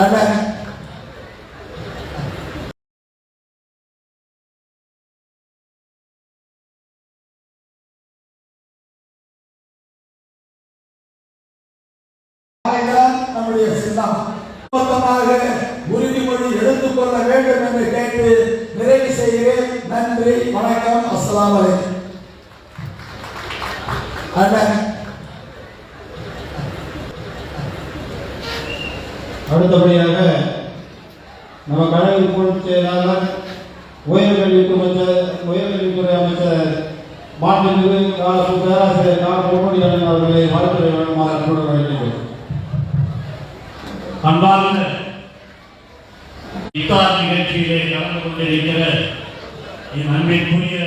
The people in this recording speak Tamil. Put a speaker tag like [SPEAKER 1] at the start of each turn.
[SPEAKER 1] அண்ணன் ஆகையால் நம்முடைய சின்னம் மொத்தமாக உறுதிமொழி எடுத்துக்கொள்ள வேண்டும் என்று கேட்டு நிறைவு செய்கிறேன். நன்றி வணக்கம் அஸ்ஸலாமு அலைக்கும். அண்ணன்
[SPEAKER 2] அடுத்தபடியாக நம்ம கழக பொதுச் செயலாளர் உயர்கல்வித்துறை அமைச்சர் உயர்கல்வித்துறை அமைச்சர் மாண்புமிகு காசு பேராசிரியர் கா பொன்முடியன் அவர்களை வாழ்த்துறை வேண்டுமாறு அன்போடு வேண்டினோம்
[SPEAKER 3] அன்பார்ந்த இத்தார் நிகழ்ச்சியிலே கலந்து கொண்டிருக்கிற என் அன்பிற்குரிய